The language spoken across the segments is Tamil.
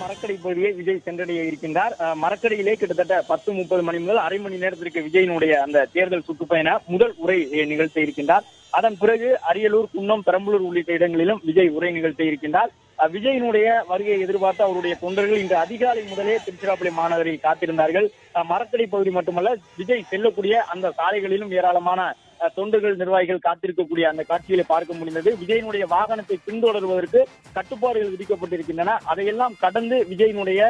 மரக்கடை பகுதியை விஜய் சென்றடைய இருக்கின்றார். மரக்கடையிலே கிட்டத்தட்ட பத்து முப்பது மணி முதல் அரை மணி நேரத்திற்கு விஜயனுடைய அந்த தேர்தல் சுற்றுப்பயண முதல் உரை நிகழ்த்த இருக்கின்றார். அதன் பிறகு அரியலூர் குன்னம் பெரம்பலூர் உள்ளிட்ட இடங்களிலும் விஜய் உரை நிகழ்த்த இருக்கின்றார். விஜயினுடைய வருகையை எதிர்பார்த்து அவருடைய தொண்டர்கள் இன்று அதிகாலை முதலே திருச்சிராப்பள்ளி மாநகரில் காத்திருந்தார்கள். மரக்கடை பகுதி மட்டுமல்ல விஜய் செல்லக்கூடிய அந்த சாலைகளிலும் ஏராளமான தொண்டர்கள் நிர்வாகிகள் காத்திருக்கக்கூடிய அந்த காட்சிகளை பார்க்க முடிந்தது. விஜயனுடைய வாகனத்தை பின்தொடர்வதற்கு கட்டுப்பாடுகள் விதிக்கப்பட்டிருக்கின்றன. அதையெல்லாம் கடந்து விஜயனுடைய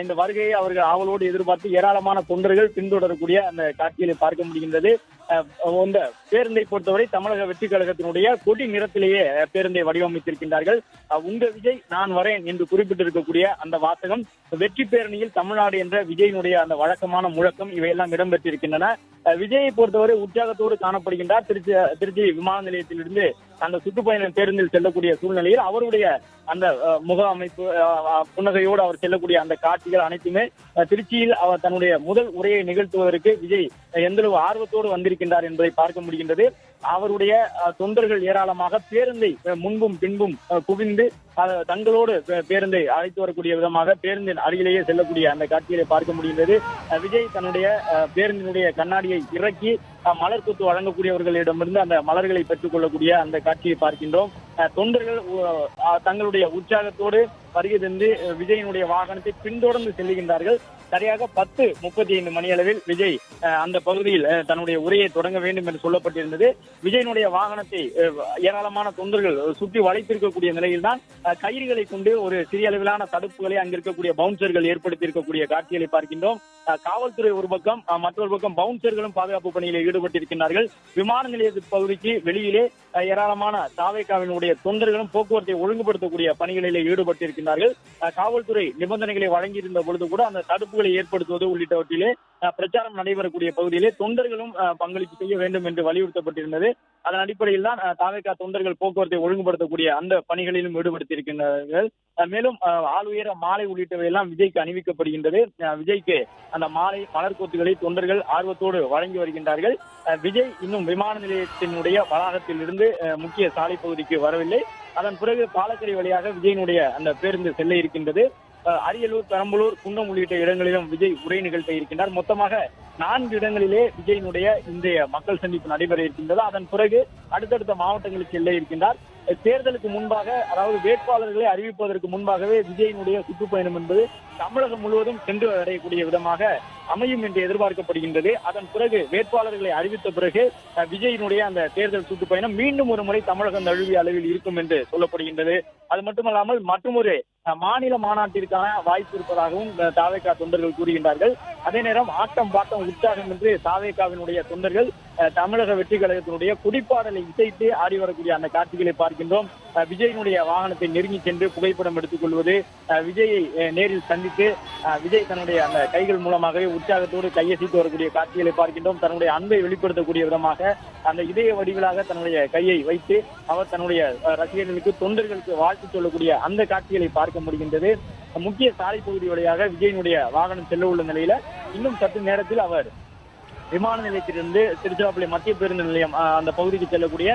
இந்த வருகையை அவர்கள் ஆவலோடு எதிர்பார்த்து ஏராளமான தொண்டர்கள் பின்தொடரக்கூடிய அந்த காட்சிகளை பார்க்க முடிகின்றது. இந்த பேருந்தை பொறுத்தவரை தமிழக வெற்றி கழகத்தினுடைய கொடி நிறத்திலேயே பேருந்தை வடிவமைத்திருக்கின்றார்கள். உங்க விஜய் நான் வரேன் என்று குறிப்பிட்டிருக்கக்கூடிய அந்த வாசகம் வெற்றி பேரணியில் தமிழ்நாடு என்ற விஜயினுடைய அந்த வழக்கமான முழக்கம் இவையெல்லாம் இடம்பெற்றிருக்கின்றன. விஜயை பொறுத்தவரை உற்சாகத்தோடு காணப்படுகின்றார். திருச்சி திருச்சி விமான நிலையத்திலிருந்து அந்த சுற்றுப்பயண பேருந்தில் செல்லக்கூடிய சூழ்நிலையில் அவருடைய அந்த முக அமைப்பு புன்னகையோடு அவர் செல்லக்கூடிய அந்த காட்சிகள் அனைத்துமே திருச்சியில் அவர் தன்னுடைய முதல் உரையை நிகழ்த்துவதற்கு விஜய் எந்தளவு ஆர்வத்தோடு இருக்கின்றார் என்பதை பார்க்க முடிகின்றது. அவருடைய தொண்டர்கள் ஏராளமாக பேருந்தை முன்பும் பின்பும் குவிந்து தங்களோடு பேருந்தை அழைத்து வரக்கூடிய விதமாக பேருந்தின் அருகிலேயே செல்லக்கூடிய அந்த காட்சிகளை பார்க்க முடிகின்றது. விஜய் தன்னுடைய பேருந்தினுடைய கண்ணாடியை இறக்கி அஹ், மலர் கொத்து வழங்கக்கூடியவர்களிடமிருந்து அந்த மலர்களை பெற்றுக் கொள்ளக்கூடிய அந்த காட்சியை பார்க்கின்றோம். தொண்டர்கள் தங்களுடைய உற்சாகத்தோடு வருகை தந்து விஜயனுடைய வாகனத்தை பின்தொடர்ந்து செல்லுகின்றார்கள் சரியாக பத்து முப்பத்தி ஐந்து மணி அளவில் விஜய் அஹ், அந்த பகுதியில் அஹ், தன்னுடைய உரையை தொடங்க வேண்டும் என்று சொல்லப்பட்டிருந்தது. விஜயனுடைய வாகனத்தை ஏராளமான தொண்டர்கள் சுற்றி வளைத்திருக்கக்கூடிய நிலையில்தான் தான் கயிறுகளை கொண்டு ஒரு சிறிய அளவிலான தடுப்புகளை அங்கிருக்கக்கூடிய பவுன்சர்கள் ஏற்படுத்தியிருக்கக்கூடிய காட்சிகளை பார்க்கின்றோம். காவல்துறை ஒரு பக்கம் மற்றொரு பக்கம் பவுன்சர்களும் பாதுகாப்பு பணியில் ஈடுபட்டிருக்கிறார்கள் விமான நிலைய பகுதிக்கு வெளியிலே ஏராளமான தாவேக்காவினுடைய தொண்டர்களும் போக்குவரத்தை ஒழுங்குபடுத்தக்கூடிய பணிகளில் ஈடுபட்டிருக்கிறார்கள் காவல்துறை நிபந்தனைகளை வழங்கியிருந்த பொழுது கூட அந்த தடுப்புகளை ஏற்படுத்துவது உள்ளிட்டவற்றிலே பிரச்சாரம் நடைபெறக்கூடிய பகுதியிலே தொண்டர்களும் பங்களிப்பு செய்ய வேண்டும் என்று வலியுறுத்தப்பட்டிருந்தது. அதன் அடிப்படையில் தான் தாவேக்கா தொண்டர்கள் போக்குவரத்தை ஒழுங்குபடுத்தக்கூடிய அந்த பணிகளிலும் ஈடுபடுத்தியிருக்கின்றார்கள். மேலும் அஹ், ஆளுயர மாலை உள்ளிட்டவை எல்லாம் விஜய்க்கு அணிவிக்கப்படுகின்றது. அஹ், விஜய்க்கு அந்த மாலை மலர்கோத்துகளை தொண்டர்கள் ஆர்வத்தோடு வழங்கி வருகின்றார்கள். அஹ், விஜய் இன்னும் விமான நிலையத்தினுடைய வளாகத்தில் இருந்து அஹ், முக்கிய சாலை பகுதிக்கு வரவில்லை. அதன் பிறகு பாலக்கரை வழியாக விஜயனுடைய அந்த பேருந்து செல்ல இருக்கின்றது. அரியலூர் பெரம்பலூர் குன்னம் உள்ளிட்ட இடங்களிலும் விஜய் உரை நிகழ்த்த இருக்கின்றார். மொத்தமாக நான்கு இடங்களிலே விஜயினுடைய இன்றைய மக்கள் சந்திப்பு நடைபெற இருக்கின்றது. அதன் பிறகு அடுத்தடுத்த மாவட்டங்களுக்கு செல்ல இருக்கின்றார். தேர்தலுக்கு முன்பாக அதாவது வேட்பாளர்களை அறிவிப்பதற்கு முன்பாகவே விஜயனுடைய சுற்றுப்பயணம் என்பது தமிழகம் முழுவதும் சென்று அடையக்கூடிய விதமாக அமையும் என்று எதிர்பார்க்கப்படுகின்றது. அதன் பிறகு வேட்பாளர்களை அறிவித்த பிறகு அஹ், விஜயினுடைய அந்த தேர்தல் சுற்றுப்பயணம் மீண்டும் ஒரு முறை தமிழகம் தழுவிய அளவில் இருக்கும் என்று சொல்லப்படுகின்றது. அது மட்டுமல்லாமல் மற்றொரு மாநில மாநாட்டிற்கான வாய்ப்பு இருப்பதாகவும் தாவேகா தொண்டர்கள் கூறுகின்றார்கள். அதே நேரம் ஆட்டம் பாட்டம் உற்சாகம் என்று தாவேகாவினுடைய தொண்டர்கள் தமிழக வெற்றி கழகத்தினுடைய குடிப்பாடலை இசைத்து ஆடி வரக்கூடிய அந்த காட்சிகளை பார்க்கின்றோம். அஹ், விஜயினுடைய வாகனத்தை நெருங்கி சென்று புகைப்படம் எடுத்துக் கொள்வது அஹ், விஜயை நேரில் சந்தித்து விஜய் தன்னுடைய அந்த கைகள் மூலமாகவே உற்சாகத்தோடு கையசைத்து வரக்கூடிய காட்சிகளை பார்க்கின்றோம். தன்னுடைய அன்பை வெளிப்படுத்தக்கூடிய விதமாக அந்த இதய வடிவிலாக தன்னுடைய கையை வைத்து அவர் தன்னுடைய ரசிகர்களுக்கு தொண்டர்களுக்கு வாழ்த்து சொல்லக்கூடிய அந்த காட்சிகளை பார்க்க முடிகின்றது. முக்கிய சாலை பகுதி வழியாக விஜயனுடைய வாகனம் செல்ல உள்ள நிலையில இன்னும் சற்று நேரத்தில் அவர் விமான நிலையத்திலிருந்து திருச்சிராப்பள்ளி மத்திய பேருந்து நிலையம் அந்த பகுதிக்கு செல்லக்கூடிய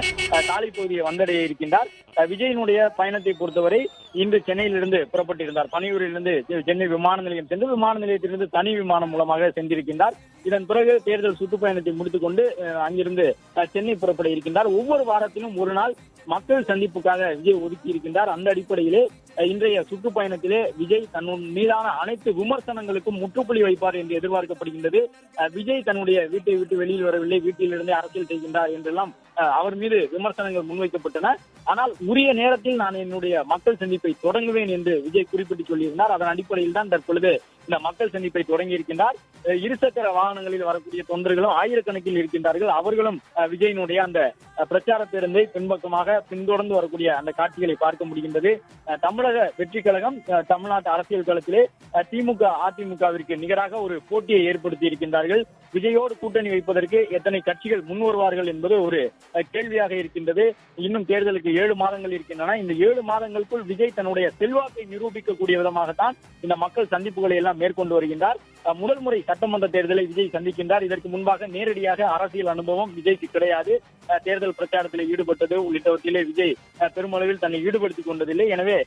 காலி பகுதியை வந்தடைய இருக்கின்றார். விஜயனுடைய பயணத்தை பொறுத்தவரை இன்று சென்னையிலிருந்து புறப்பட்டிருந்தார். பனையூரிலிருந்து சென்னை விமான நிலையம் சென்று விமான நிலையத்திலிருந்து தனி விமானம் மூலமாக சென்றிருக்கின்றார். இதன் பிறகு தேர்தல் சுற்றுப்பயணத்தை முடித்துக்கொண்டு அங்கிருந்து சென்னை புறப்பட இருக்கின்றார். ஒவ்வொரு வாரத்திலும் ஒரு நாள் மக்கள் சந்திப்புக்காக விஜய் ஒதுக்கி இருக்கின்றார். அந்த அடிப்படையிலே இன்றைய சுற்றுப்பயணத்திலே விஜய் தன் மீதான அனைத்து விமர்சனங்களுக்கும் முற்றுப்புள்ளி வைப்பார் என்று எதிர்பார்க்கப்படுகின்றது. அஹ், விஜய் தன்னுடைய வீட்டை விட்டு வெளியில் வரவில்லை வீட்டிலிருந்தே அரசியல் செய்கின்றார் என்றெல்லாம் அஹ், அவர் மீது விமர்சனங்கள் முன்வைக்கப்பட்டன. ஆனால் உரிய நேரத்தில் நான் என்னுடைய மக்கள் சந்திப்பை தொடங்குவேன் என்று விஜய் குறிப்பிட்டு சொல்லியிருந்தார். அதன் அடிப்படையில் தான் தற்பொழுது இந்த மக்கள் சந்திப்பை தொடங்கி இருக்கின்றார். இருசக்கர வாகனங்களில் வரக்கூடிய தொண்டர்களும் ஆயிரக்கணக்கில் இருக்கின்றார்கள். அவர்களும் விஜயனுடைய அந்த பிரச்சார பேருந்தை பின்பக்கமாக பின்தொடர்ந்து வரக்கூடிய அந்த காட்சிகளை பார்க்க முடிகின்றது. தமிழக வெற்றி கழகம் தமிழ்நாட்டு அரசியல் களத்திலே திமுக அதிமுகவிற்கு நிகராக ஒரு போட்டியை ஏற்படுத்தி இருக்கின்றார்கள். விஜயோடு கூட்டணி வைப்பதற்கு எத்தனை கட்சிகள் முன் வருவார்கள் என்பது ஒரு கேள்வியாக இருக்கின்றது. இன்னும் தேர்தலுக்கு ஏழு மாதங்கள் இருக்கின்றன. இந்த ஏழு மாதங்களுக்குள் விஜய் தன்னுடைய செல்வாக்கை நிரூபிக்கக்கூடிய விதமாகத்தான் இந்த மக்கள் சந்திப்புகளை எல்லாம் மேற்கொண்டு வருகின்றார். முதல் முறை சட்டமன்ற தேர்தலை விஜய் சந்திக்கின்றார். இதற்கு முன்பாக நேரடியாக அரசியல் அனுபவம் விஜய்க்கு கிடையாது. தேர்தல் பிரச்சாரத்தில் ஈடுபட்டது உள்ளிட்டவற்றிலே விஜய் பெருமளவில் தன்னை ஈடுபடுத்திக் கொண்டதில்லை. எனவே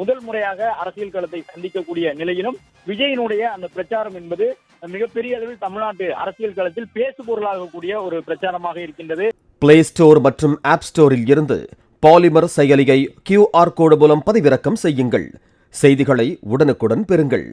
முதல் முறையாக அரசியல் களத்தை சந்திக்கக்கூடிய நிலையிலும் விஜயினுடைய அந்த பிரச்சாரம் என்பது மிகப்பெரிய அளவில் தமிழ்நாட்டு அரசியல் களத்தில் பேசு பொருளாகக்கூடிய ஒரு பிரச்சாரமாக இருக்கின்றது. பிளே ஸ்டோர் மற்றும் ஆப் ஸ்டோரில் இருந்து பாலிமர் செயலியை கியூஆர் கோடு மூலம் பதிவிறக்கம் செய்யுங்கள். செய்திகளை உடனுக்குடன் பெறுங்கள்.